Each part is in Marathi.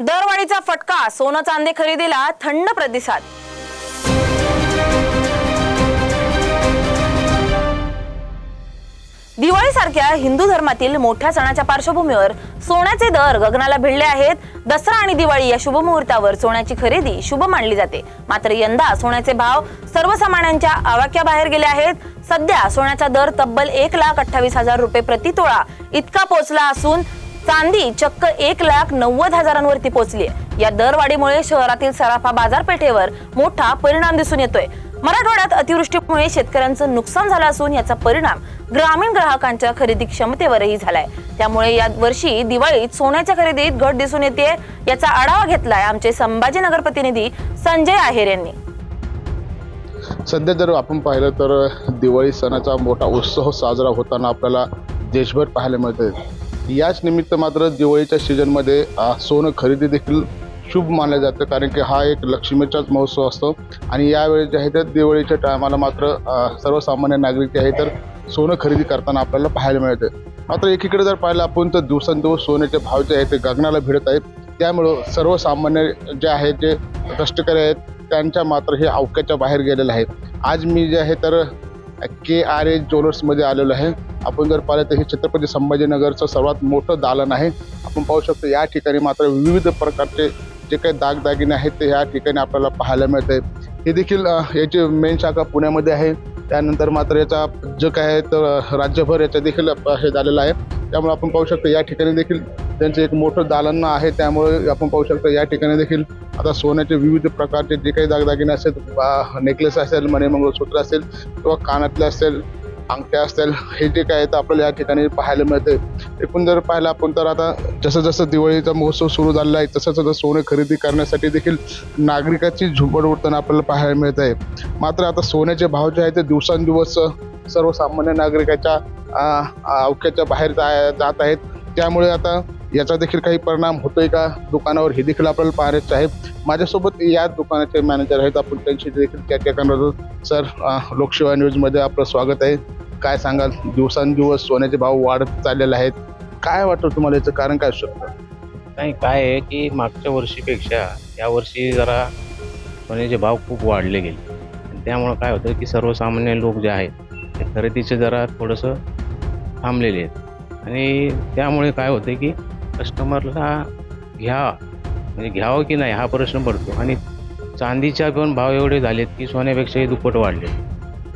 दरवाढीचा फटका सोनं चांदी खरेदीला थंड प्रतिसाद. दिवाळीसारख्या हिंदू धर्मातील मोठ्या सणाच्या पार्श्वभूमीवर सोन्याचे दर गगनाला भिडले आहेत. दसरा आणि दिवाळी या शुभमुहूर्तावर सोन्याची खरेदी शुभ मानली जाते. मात्र यंदा सोन्याचे भाव सर्वसामान्यांच्या आवाक्याबाहेर गेले आहेत. सध्या सोन्याचा दर तब्बल एक लाख अठ्ठावीस हजार रुपये प्रति तोळा इतका पोहोचला असून चांदी चक्क एक लाख नव्वद हजारांवरती पोहोचली या दरवाढीमुळे शहरातील सराफा बाजारपेठेवर मोठा परिणाम दिसून येतोय. मराठवाड्यात अतिवृष्टीमुळे शेतकऱ्यांचं नुकसान झालं असून याचा परिणाम ग्रामीण ग्राहकांच्या खरेदी क्षमतेवरही झालाय. त्यामुळे या वर्षी दिवाळीत सोन्याच्या खरेदीत घट दिसून येते याचा आढावा घेतलाय आमचे संभाजीनगर प्रतिनिधी संजय आहेर यांनी. सध्या जर आपण पाहिलं तर दिवाळी सणाचा मोठा उत्सव साजरा होताना आपल्याला देशभर पाहायला मिळते याच निमित्त मात्र दिवाळीच्या सीजनमध्ये सोनं खरेदी देखील शुभ मानलं जातं कारण की हा एक लक्ष्मीचाच महोत्सव असतो. आणि यावेळी जे आहे तर दिवाळीच्या टायमाला मात्र सर्वसामान्य नागरिक जे आहे तर सोनं खरेदी करताना आपल्याला पाहायला मिळते. मात्र एकीकडे जर पाहिलं आपण तर दिवसेंदिवस सोन्याचे भाव जे आहेत ते गगनाला भिडत आहेत. त्यामुळं सर्वसामान्य जे आहेत जे कष्टकरी आहेत त्यांच्या मात्र हे आवक्याच्या बाहेर गेलेलं आहे आज मी जे आहे तर के आर ए ज्वेलर्समध्ये आलेलो आहे. आपण जर पाहिलं तर हे छत्रपती संभाजीनगरचं सर्वात मोठं दालन आहे. आपण पाहू शकतो या ठिकाणी मात्र विविध प्रकारचे जे काही दागदागिने आहेत ते या ठिकाणी आपल्याला पाहायला मिळते हे देखील याची मेन शाखा पुण्यामध्ये आहे. त्यानंतर मात्र याचा जे काय आहे तर राज्यभर याचा देखील हे झालेलं आहे. त्यामुळे आपण पाहू शकतो या ठिकाणी देखील त्यांचं एक मोठं दालन आहे त्यामुळे आपण पाहू शकतो या ठिकाणी देखील आता सोन्याचे विविध प्रकारचे जे काही दागदागिने असेल नेकलेस असेल मणी मंगळसूत्र असेल किंवा कानातले असेल अंगठ्या असतील हे जे काय आहे आपल्याला या ठिकाणी पाहायला मिळते एकूण जर पाहिलं आपण तर आता जसं जसं दिवाळीचा महोत्सव सुरू झालेला आहे तसं तसं सोनं खरेदी करण्यासाठी देखील नागरिकाची झुंबड उडताना आपल्याला पाहायला मिळत आहे मात्र आता सोन्याचे भाव जे आहेत ते दिवसांदिवस सर्वसामान्य नागरिकाच्या अवख्याच्या अवक्याच्या बाहेर जा जात आहेत. त्यामुळे आता याचा देखील काही परिणाम होतोय का? दुकानावर हे देखील आपल्याला पाहायचं आहे. माझ्यासोबत या दुकानाचे मॅनेजर आहेत आपण त्यांची देखील चर्चा करणार आहोत सर लोकसेवा न्यूजमध्ये आपलं स्वागत आहे. काय सांगाल? दिवसांदिवस सोन्याचे भाव वाढत चाललेले आहेत. काय वाटतं तुम्हाला याचं कारण काय असू शकतं? नाही काय आहे की मागच्या वर्षीपेक्षा यावर्षी जरा सोन्याचे भाव खूप वाढले गेले. त्यामुळं काय होतं की सर्वसामान्य लोक जे आहेत ते खरेदीचे जरा थोडंसं थांबलेले आहेत. आणि त्यामुळे काय होतं की कस्टमरला घ्या. म्हणजे घ्यावं की नाही हा प्रश्न पडतो. आणि चांदीच्या पण भाव एवढे झालेत की सोन्यापेक्षाही दुप्पट वाढले.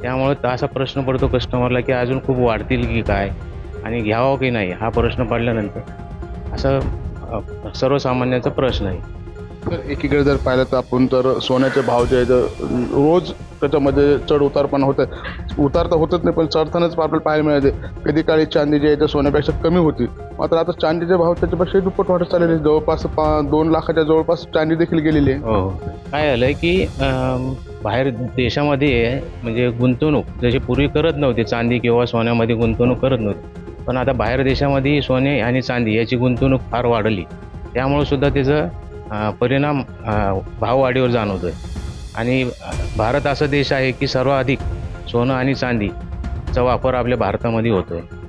त्यामुळे असा प्रश्न पडतो कस्टमरला की अजून खूप वाढतील की काय? आणि घ्यावं की नाही? हा प्रश्न पडल्यानंतर. असं सर्वसामान्यांचा सर्वसामान्याचा प्रश्न आहे. तर एकीकडे जर पाहिलं तर आपण तर सोन्याचे भाव जे आहेत रोज त्याच्यामध्ये चढ उतार पण होत आहे. उतार तर होतच नाही पण चढतानाच आपल्याला पाहायला मिळते कधी काळी चांदी जी आहे ते सोन्यापेक्षा कमी होती. मात्र आता चांदीचे भाव त्याच्यापेक्षा दुप्पट वाढत चाललेले. जवळपास पा दोन लाखाच्या जवळपास चांदी देखील गेलेली आहे. हो काय झालं की बाहेर देशामध्ये म्हणजे गुंतवणूक जशी पूर्वी करत नव्हती चांदी किंवा सोन्यामध्ये गुंतवणूक करत नव्हती. पण आता बाहेर देशामध्ये सोने आणि चांदी याची गुंतवणूक फार वाढली. त्यामुळे सुद्धा त्याचं परिणाम भाववाढीवर जाणवतो आहे आणि भारत असा देश आहे की सर्वाधिक सोनं आणि चांदीचा वापर आपल्या भारतामध्ये होतो आहे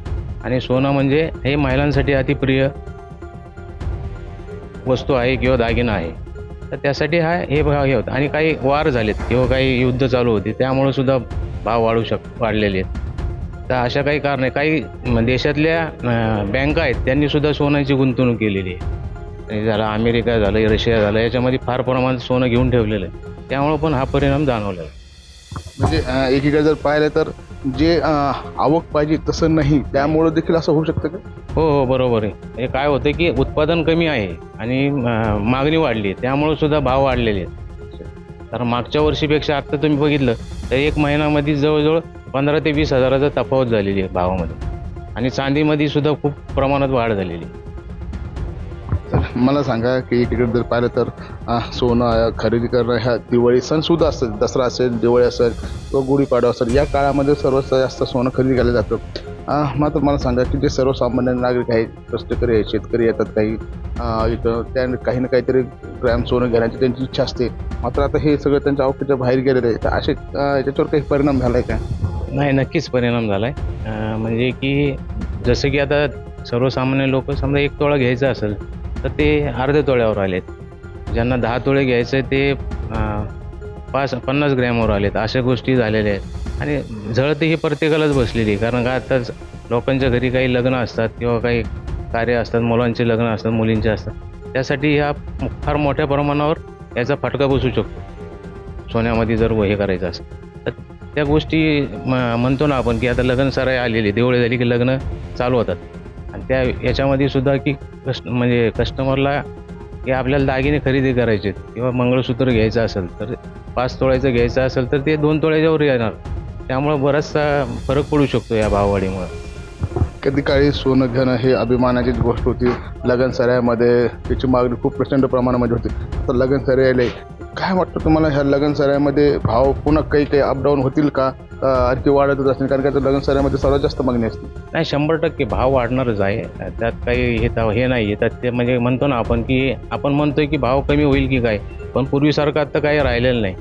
आणि सोनं म्हणजे हे महिलांसाठी अतिप्रिय वस्तू आहे किंवा दागिना आहे. तर त्यासाठी हा हे भाव हे होतं. आणि काही वार झालेत किंवा काही युद्ध चालू होते त्यामुळे सुद्धा भाव वाढू शक वाढलेले आहेत. तर अशा काही कारण आहे काही देशातल्या बँका आहेत त्यांनी सुद्धा सोन्याची गुंतवणूक केलेली आहे. झालं अमेरिका झालं रशिया झालं याच्यामध्ये फार प्रमाणात सोनं घेऊन ठेवलेलं आहे. त्यामुळं पण हा परिणाम जाणवला आहे. म्हणजे एकीकडे जर पाहिलं तर जे आवक पाहिजे तसं नाही त्यामुळं देखील असं होऊ शकतं का? हो हो बरोबर आहे. हे काय होतं की उत्पादन कमी आहे आणि मागणी वाढली आहे त्यामुळे सुद्धा भाव वाढलेले आहेत. तर मागच्या वर्षीपेक्षा आत्ता तुम्ही बघितलं तर एक महिन्यामध्ये जवळजवळ पंधरा ते वीस हजाराचा तफावत झालेली आहे भावामध्ये. आणि चांदीमध्ये सुद्धा खूप प्रमाणात वाढ झालेली आहे. मला सांगा की तिकडे जर पाहिलं तर सोनं खरेदी करणं ह्या दिवाळी सणसुद्धा असतात. दसरा असेल दिवाळी असेल किंवा गुढीपाडवा असेल या काळामध्ये सर्वात जास्त सोनं खरेदी केलं जातं. मात्र मला सांगा की जे सर्वसामान्य नागरिक आहेत कष्टकरी आहेत शेतकरी येतात काही इथं त्या काही ना काहीतरी ग्रॅम सोनं घेण्याची त्यांची इच्छा असते. मात्र आता हे सगळं त्यांच्या आवडीच्या बाहेर गेलेलं आहे तर असे याच्यावर काही परिणाम झाला आहे का? नाही नक्कीच परिणाम झाला आहे म्हणजे की जसं की आता सर्वसामान्य लोक समजा एक तोळा घ्यायचा असेल तर ते अर्ध्या तोळ्यावर आलेत. ज्यांना दहा तोळे घ्यायचं आहे ते पाच पन्नास ग्रॅमवर आलेत. अशा गोष्टी झालेल्या आहेत. आणि झळती ही प्रत्येकालाच बसलेली कारण का आताच लोकांच्या घरी काही लग्न असतात किंवा काही कार्य असतात मुलांचे लग्न असतात मुलींचे असतात. त्यासाठी ह्या फार मोठ्या प्रमाणावर याचा फटका बसू शकतो. सोन्यामध्ये जर हे करायचं असेल. तर त्या गोष्टी म- म्हणतो ना आपण की आता लग्न सराय आलेली दिवाळी झाली की लग्न चालू होतात. त्या याच्यामध्ये सुद्धा की कस्ट म्हणजे कस्टमरला की आपल्याला दागिने खरेदी करायचे आहेत. किंवा मंगळसूत्र घ्यायचं असेल तर पाच तोळ्याचं घ्यायचं असेल तर ते दोन तोळ्याच्यावर येणार. त्यामुळं बराचसा फरक पडू शकतो या भाववाढीमुळं. कधी काळी सोनं घेणं हे अभिमानाचीच गोष्ट होती. लगन सऱ्यामध्ये त्याची मागणी खूप प्रचंड प्रमाणामध्ये होती. आता लगन सराई काय वाटतं तुम्हाला ह्या लगन सरायामध्ये भाव पुन्हा काही काही अपडाऊन होतील का? आणखी वाढतच असतील? कारण का लगन सरायामध्ये सर्वात जास्त मागणी असते नाही शंभर टक्के भाव वाढणारच आहे. त्यात काही हे हे नाही. आहे त्यात ते म्हणजे म्हणतो ना आपण की आपण म्हणतोय की भाव कमी होईल की काय? पण पूर्वीसारखं आता काही राहिलेलं नाही.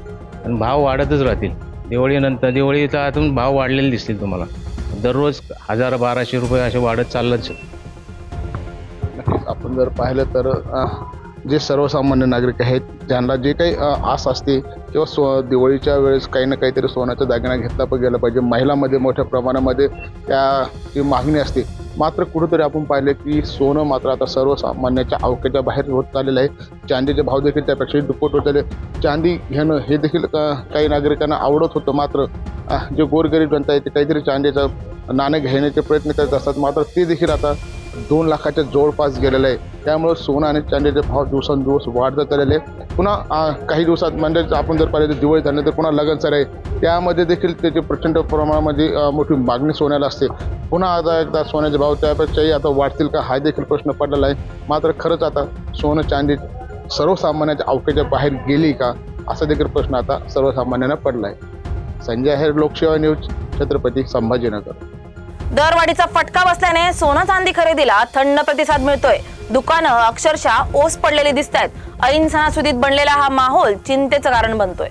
आणि भाव वाढतच राहतील. दिवाळीनंतर दिवाळीचा आतून भाव वाढलेले दिसतील तुम्हाला. दररोज हजार बाराशे रुपये असे वाढत चाललंच नक्कीच. आपण जर पाहिलं तर जे सर्वसामान्य नागरिक आहेत ज्यांना जे काही आस असते किंवा सो दिवाळीच्या वेळेस काही ना काहीतरी सोन्याचा दागिना घेतला पण गेला पाहिजे. महिलामध्ये मोठ्या प्रमाणामध्ये त्याची मागणी असते मात्र कुठंतरी आपण पाहिले की सोनं मात्र आता सर्वसामान्याच्या अवकाच्या बाहेर होत चाललेलं आहे. चांदीचे भाव देखील त्यापेक्षा दुप्पट होत आले चांदी घेणं हे देखील काही नागरिकांना आवडत होतं मात्र जे गोरगरीब जनता आहे ते काहीतरी चांदीचं नाणं घेण्याचे प्रयत्न करत असतात मात्र ते देखील आता दोन लाखाच्या जवळपास गेलेलं आहे. त्यामुळे सोनं आणि चांदीचे भाव दिवसेंदिवस वाढत चाललेले आहे. पुन्हा काही दिवसात म्हणजे आपण जर पाहिलं तर दिवाळी तर पुन्हा लगन सर आहे. त्यामध्ये देखील त्याची प्रचंड प्रमाणामध्ये मोठी मागणी सोन्याला असते. पुन्हा आता एकदा सोन्याचे भाव त्यापेक्षाही आता वाढतील का हा देखील प्रश्न पडलेला आहे. मात्र खरंच आता सोनं चांदी सर्वसामान्याच्या अवकाच्या बाहेर गेली का असा देखील प्रश्न आता सर्वसामान्यांना पडला आहे. संजय आहेर लोकसेवा न्यूज छत्रपती संभाजीनगर. दरवाढीचा फटका बसल्याने सोनं चांदी खरेदीला थंड प्रतिसाद मिळतोय. दुकानं अक्षरशः ओस पडलेली दिसत आहेत ऐन सणासुदीत बनलेला हा माहोल चिंतेचं कारण बनतोय.